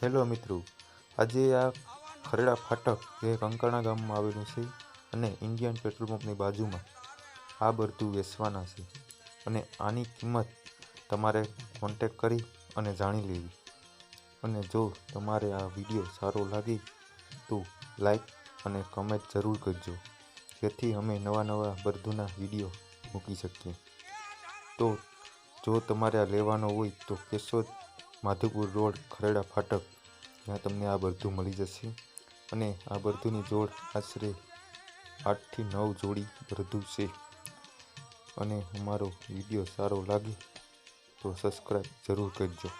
Hello મિત્રો, આજે આ ખરેડા ફાટક જે કંકરણા ગામમાં આવેલું છે અને ઇન્ડિયન પેટ્રોલ પંપની બાજુમાં આ બધું વેચવાના છે અને આની કિંમત તમારે કોન્ટેક કરી અને જાણી લેવી. અને જો તમારે આ વીડિયો સારો લાગે તો લાઈક અને કમેન્ટ જરૂર કરજો, જેથી અમે નવા નવા બર્ધુના વીડિયો મૂકી શકીએ. તો જો તમારે આ લેવાનો હોય તો કેશોદ માધુપુર રોડ, ખરેડા ફાટક ત્યાં તમને આ બરધું મળી જશે. અને આ બરધુંની જોડ આશરે આઠથી નવ જોડી બરધું છે. અને અમારો વીડિયો સારો લાગે તો સબસ્ક્રાઈબ જરૂર કરજો.